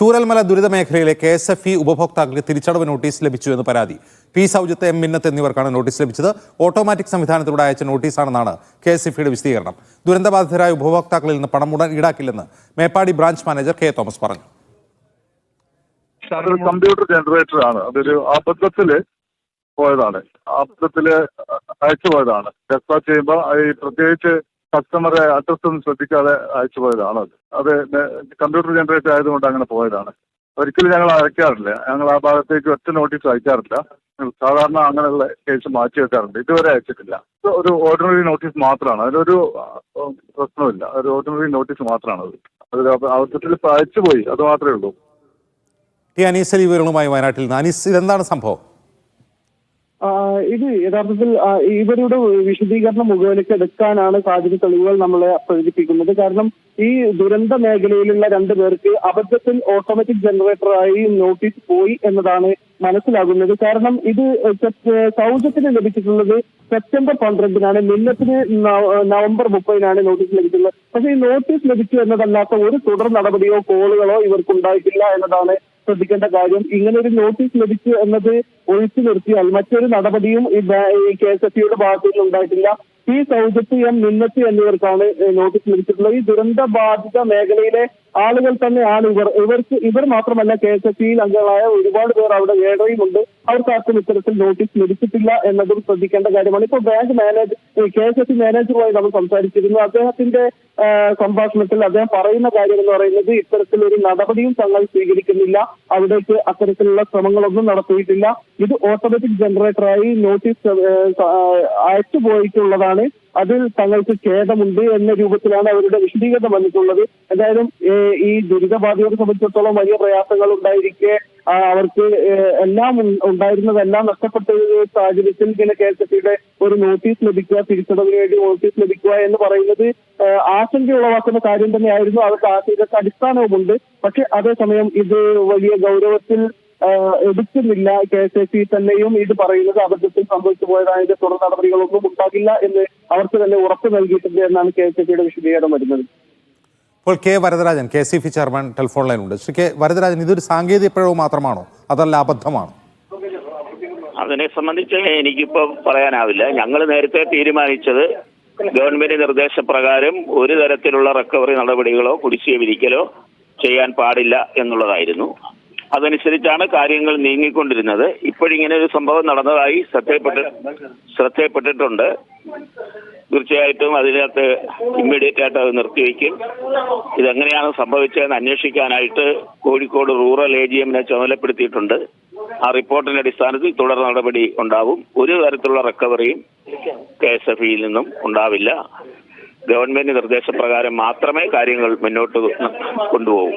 ചൂരൽമല ദുരിത മേഖലയിലെ K S F E ഉപഭോക്താക്കൾക്ക് തിരിച്ചടവ് നോട്ടീസ് ലഭിച്ചു എന്ന് പരാതി. പി സൗജത്ത് എം മിന്നത്ത് എന്നിവർക്കാണ് നോട്ടീസ് ലഭിച്ചത്. ഓട്ടോമാറ്റിക് സംവിധാനത്തിലൂടെ അയച്ച നോട്ടീസാണെന്നാണ് കെ എസ് എഫ് ഇയുടെ വിശദീകരണം. ദുരന്തബാധിതരായ ഉപഭോക്താക്കളിൽ നിന്ന് പണം ഉടൻ ഈടാക്കില്ലെന്ന് Meppadi branch manager K Thomas പറഞ്ഞു. കമ്പ്യൂട്ടർ ജനറേറ്റർ ആണ് അതൊരു അബദ്ധത്തിൽ പോയതാണ്. അബദ്ധത്തിൽ അയച്ചു പോയതാണ്. ഡെസ്പാച്ച് ചെയ്യുമ്പോൾ പ്രത്യേകിച്ച് കസ്റ്റമറെ അഡ്രസ് ഒന്നും ശ്രദ്ധിക്കാതെ അയച്ചു പോയതാണ് അത് കമ്പ്യൂട്ടർ ജനറേറ്റ് ആയതുകൊണ്ട് അങ്ങനെ പോയതാണ്. ഒരിക്കലും ഞങ്ങൾ അയക്കാറില്ല. ഞങ്ങൾ ആ ഭാഗത്തേക്ക് ഒറ്റ നോട്ടീസ് അയക്കാറില്ല. സാധാരണ അങ്ങനെയുള്ള കേസ് മാറ്റി വെക്കാറുണ്ട്. ഇതുവരെ അയച്ചിട്ടില്ല. ഒരു ഓർഡിനറി നോട്ടീസ് മാത്രമാണ്. അതിലൊരു പ്രശ്നമില്ല ഒരു ഓർഡിനറി നോട്ടീസ് മാത്രമാണ് അത്. അത് അവസരത്തിൽ അയച്ചു അയച്ചുപോയി അത് മാത്രമേ ഉള്ളൂ. ടി അനീസ് അലി വിവരങ്ങളുമായി വയനാട്ടിൽ നിന്ന്. അനീസ് ഇതെന്താണ് സംഭവം? ഇത് യഥാർത്ഥത്തിൽ ഇവരുടെ വിശദീകരണം മുഖവിലേക്ക് എടുക്കാനാണ് സാധ്യത തെളിവുകൾ നമ്മളെ പ്രചരിപ്പിക്കുന്നത്. കാരണം ഈ ദുരന്ത മേഖലയിലുള്ള രണ്ടു പേർക്ക് അബദ്ധത്തിൽ ഓട്ടോമാറ്റിക് ജനറേറ്ററായി നോട്ടീസ് പോയി എന്നതാണ് മനസ്സിലാകുന്നത്. കാരണം ഇത് സൗജത്തിന് ലഭിച്ചിട്ടുള്ളത് സെപ്റ്റംബർ പന്ത്രണ്ടിനാണ്. മിന്നത്തിന് നവ- നവംബർ മുപ്പതിനാണ് നോട്ടീസ് ലഭിച്ചിട്ടുള്ളത്. പക്ഷേ ഈ നോട്ടീസ് ലഭിച്ചു എന്നതല്ലാത്ത ഒരു തുടർ നടപടിയോ കോളുകളോ ഇവർക്ക് ഉണ്ടായിട്ടില്ല എന്നതാണ് ശ്രദ്ധിക്കേണ്ട കാര്യം ഇങ്ങനെ ഒരു നോട്ടീസ് ലഭിച്ചു എന്നത് ഒഴിച്ചു നിർത്തിയാൽ മറ്റൊരു നടപടിയും ഈ കെ എസ് എഫ് സിയുടെ ഭാഗത്തു നിന്ന് ഉണ്ടായിട്ടില്ല. പി സൗജത്ത് എം മിന്നത്ത് എന്നിവർക്കാണ് നോട്ടീസ് ലഭിച്ചിട്ടുള്ളത്. ഈ ദുരന്ത ബാധിത മേഖലയിലെ ആളുകൾ തന്നെയാണ് ഇവർ ഇവർക്ക് ഇവർ മാത്രമല്ല കെ എസ് എഫ് സിയിൽ അംഗങ്ങളായ ഒരുപാട് പേർ അവിടെ ഏഴയുമുണ്ട് അവർക്ക് ആർക്കും ഇത്തരത്തിൽ നോട്ടീസ് ലഭിച്ചിട്ടില്ല എന്നതും ശ്രദ്ധിക്കേണ്ട കാര്യമാണ്. ഇപ്പോൾ bank manager K S F മാനേജറുമായി നമ്മൾ സംസാരിച്ചിരുന്നു. അദ്ദേഹത്തിന്റെ സംഭാഷണത്തിൽ അദ്ദേഹം പറയുന്ന കാര്യം എന്ന് പറയുന്നത് ഇത്തരത്തിലൊരു നടപടിയും തങ്ങൾ സ്വീകരിക്കുന്നില്ല. അവിടേക്ക് അത്തരത്തിലുള്ള ശ്രമങ്ങളൊന്നും നടത്തിയിട്ടില്ല. ഇത് ഓട്ടോമാറ്റിക് ജനറേറ്ററായി നോട്ടീസ് അയച്ചു പോയിട്ടുള്ളതാണ് അതിൽ തങ്ങൾക്ക് ഖേദമുണ്ട് എന്ന രൂപത്തിലാണ് അവരുടെ വിശദീകരണം വന്നിട്ടുള്ളത്. എന്തായാലും ഈ ദുരിതബാധിതരെ സംബന്ധിച്ചിടത്തോളം വലിയ പ്രയാസങ്ങൾ ഉണ്ടായിരിക്കെ അവർക്ക് എല്ലാം ഉണ്ടായിരുന്നതെല്ലാം നഷ്ടപ്പെട്ട സാഹചര്യത്തിൽ ഇങ്ങനെ കെ എസ് എഫ് സിയുടെ ഒരു നോട്ടീസ് ലഭിക്കുക തിരിച്ചടവിന് വേണ്ടി നോട്ടീസ് ലഭിക്കുക എന്ന് പറയുന്നത് ആശങ്ക ഉളവാക്കുന്ന കാര്യം തന്നെയായിരുന്നു. അവർക്ക് ആശങ്കക്ക് അടിസ്ഥാനവുമുണ്ട്. പക്ഷെ അതേസമയം ഇത് വലിയ ഗൗരവത്തിൽ എടുക്കുന്നില്ല. കെ എസ് എ സി തന്നെയും ഇത് പറയുന്നത് അബദ്ധത്തിൽ സംഭവിച്ചു പോയതായത് തുടർ നടപടികളൊന്നും ഉണ്ടാകില്ല എന്ന് അവർക്ക് തന്നെ ഉറപ്പ് നൽകിയിട്ടുണ്ട് എന്നാണ് കെ എസ് എ സിയുടെ വിശദീകരണം വരുന്നത്. ഇപ്പോൾ കെ വരദരാജൻ കെ സി ഫി ചെയർമാൻ ടെലിഫോൺ ലൈനുണ്ട്. ശ്രീ കെ വരദരാജൻ ഇതൊരു സാങ്കേതിക പിഴവ് മാത്രമാണോ? അതല്ല അബദ്ധമാണോ? അതിനെ സംബന്ധിച്ച് എനിക്കിപ്പോൾ പറയാനാവില്ല. ഞങ്ങൾ നേരത്തെ തീരുമാനിച്ചത് ഗവൺമെന്റ് നിർദ്ദേശപ്രകാരം ഒരു തരത്തിലുള്ള റിക്കവറി നടപടികളോ കുടിശ്ശിക വിധിക്കലോ ചെയ്യാൻ പാടില്ല എന്നുള്ളതായിരുന്നു. അതനുസരിച്ചാണ് കാര്യങ്ങൾ നീങ്ങിക്കൊണ്ടിരുന്നത്. ഇപ്പോഴിങ്ങനെ ഒരു സംഭവം നടന്നതായി ശ്രദ്ധയപ്പെട്ട് ശ്രദ്ധയപ്പെട്ടിട്ടുണ്ട്. തീർച്ചയായിട്ടും അതിനകത്ത് ഇമ്മീഡിയറ്റ് ആയിട്ട് അത് നിർത്തിവെക്കും ഇതെങ്ങനെയാണ് സംഭവിച്ചതെന്ന് അന്വേഷിക്കാനായിട്ട് കോഴിക്കോട് റൂറൽ എ ജി എമ്മിനെ ചുമതലപ്പെടുത്തിയിട്ടുണ്ട്. ആ റിപ്പോർട്ടിന്റെ അടിസ്ഥാനത്തിൽ തുടർ നടപടി ഉണ്ടാവും. ഒരു തരത്തിലുള്ള റിക്കവറിയും കെ എസ് എഫ് ഇയിൽ നിന്നും ഉണ്ടാവില്ല. ഗവൺമെന്റ് നിർദ്ദേശപ്രകാരം മാത്രമേ കാര്യങ്ങൾ മുന്നോട്ട് കൊണ്ടുപോകൂ.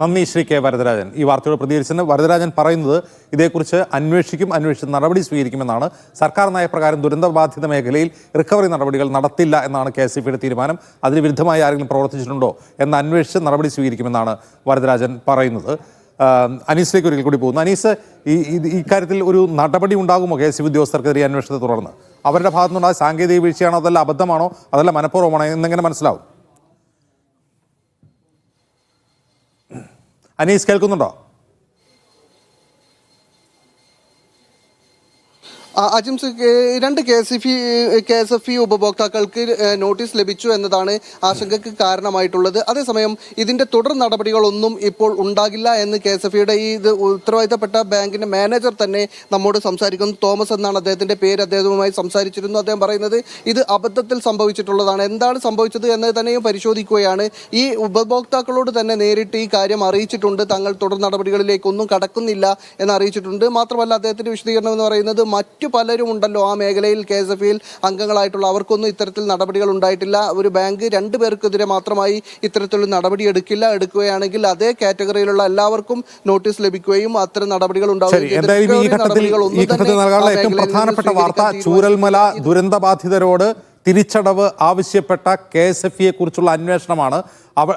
നന്ദി ശ്രീ കെ വരദരാജൻ. ഈ വാർത്തയോട് പ്രതികരിച്ചതിന് വരദരാജൻ പറയുന്നത് ഇതേക്കുറിച്ച് അന്വേഷിക്കും അന്വേഷിച്ച് നടപടി സ്വീകരിക്കുമെന്നാണ്. സർക്കാർ നയപ്രകാരം ദുരന്തബാധിത മേഖലയിൽ റിക്കവറി നടപടികൾ നടത്തില്ല എന്നാണ് കെ എസ് എഫിയുടെ തീരുമാനം. അതിന് വിരുദ്ധമായി ആരെങ്കിലും പ്രവർത്തിച്ചിട്ടുണ്ടോ എന്ന് അന്വേഷിച്ച് നടപടി സ്വീകരിക്കുമെന്നാണ് വരദരാജൻ പറയുന്നത്. അനീസിലേക്ക് ഒരിക്കൽ കൂടി പോകുന്നു. അനീസ് ഈ ഇക്കാര്യത്തിൽ ഒരു നടപടി ഉണ്ടാകുമോ കെ എസ് സി ഉദ്യോഗസ്ഥർക്കെതിരെ അന്വേഷണത്തെ തുടർന്ന്? അവരുടെ ഭാഗത്തുനിന്നുണ്ടായ സാങ്കേതിക വീഴ്ചയാണോ അതല്ല അബദ്ധമാണോ അതല്ല മനഃപൂർവമാണോ എന്നെങ്ങനെ മനസ്സിലാവും? അനീസ് കേൾക്കുന്നുണ്ടോ? അജിംസ് രണ്ട് K S F K S F E ഉപഭോക്താക്കൾക്ക് നോട്ടീസ് ലഭിച്ചു എന്നതാണ് ആശങ്കയ്ക്ക് കാരണമായിട്ടുള്ളത്. അതേസമയം ഇതിന്റെ തുടർ നടപടികളൊന്നും ഇപ്പോൾ ഉണ്ടാകില്ല എന്ന് കെ എസ് എഫ് ഇയുടെ ഈ ഇത് ഉത്തരവാദിത്തപ്പെട്ട ബാങ്കിന്റെ മാനേജർ തന്നെ നമ്മോട് സംസാരിക്കുന്നു. തോമസ് എന്നാണ് അദ്ദേഹത്തിന്റെ പേര് അദ്ദേഹവുമായി സംസാരിച്ചിരുന്നു. അദ്ദേഹം പറയുന്നത് ഇത് അബദ്ധത്തിൽ സംഭവിച്ചിട്ടുള്ളതാണ്. എന്താണ് സംഭവിച്ചത് എന്ന് തന്നെയും പരിശോധിക്കുകയാണ്. ഈ ഉപഭോക്താക്കളോട് തന്നെ നേരിട്ട് ഈ കാര്യം അറിയിച്ചിട്ടുണ്ട്. തങ്ങൾ തുടർ നടപടികളിലേക്കൊന്നും കടക്കുന്നില്ല എന്ന് അറിയിച്ചിട്ടുണ്ട്. മാത്രമല്ല അദ്ദേഹത്തിന്റെ വിശദീകരണം എന്ന് പറയുന്നത് മറ്റു പലരും ഉണ്ടല്ലോ ആ മേഖലയിൽ കെ എസ് എഫ് ഇയിൽ അംഗങ്ങളായിട്ടുള്ള. അവർക്കൊന്നും ഇത്തരത്തിൽ നടപടികൾ ഉണ്ടായിട്ടില്ല. ഒരു ബാങ്ക് രണ്ടു പേർക്കെതിരെ മാത്രമായി ഇത്തരത്തിലുള്ള നടപടി എടുക്കില്ല. എടുക്കുകയാണെങ്കിൽ അതേ കാറ്റഗറിയിലുള്ള എല്ലാവർക്കും നോട്ടീസ് ലഭിക്കുകയും അത്തരം നടപടികൾ ഉണ്ടാവുകയും ഈ ഘട്ടത്തിൽ നൽകാനുള്ള ഏറ്റവും പ്രധാനപ്പെട്ട വാർത്ത ചൂരൽമല. ദുരന്തബാധിതരോട് തിരിച്ചടവ് ആവശ്യപ്പെട്ട കെ എസ് എഫ് ഇയെക്കുറിച്ചുള്ള അന്വേഷണമാണ്. അവ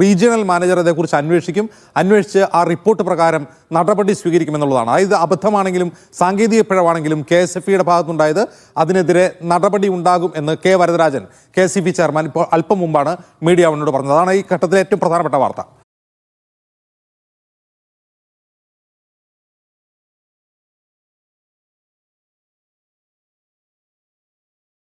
റീജിയണൽ മാനേജർ അതേക്കുറിച്ച് അന്വേഷിക്കും. അന്വേഷിച്ച് ആ റിപ്പോർട്ട് പ്രകാരം നടപടി സ്വീകരിക്കുമെന്നുള്ളതാണ്. അതായത് അബദ്ധമാണെങ്കിലും സാങ്കേതിക പിഴവാണെങ്കിലും കെ എസ് എഫ് ഇയുടെ ഭാഗത്തുണ്ടായത്. അതിനെതിരെ നടപടി ഉണ്ടാകും എന്ന് K Varadarajan K S E P chairman ഇപ്പോൾ അല്പം മുമ്പാണ് മീഡിയ അവനോട് പറഞ്ഞത്. അതാണ് ഈ ഘട്ടത്തിലെ ഏറ്റവും പ്രധാനപ്പെട്ട വാർത്ത.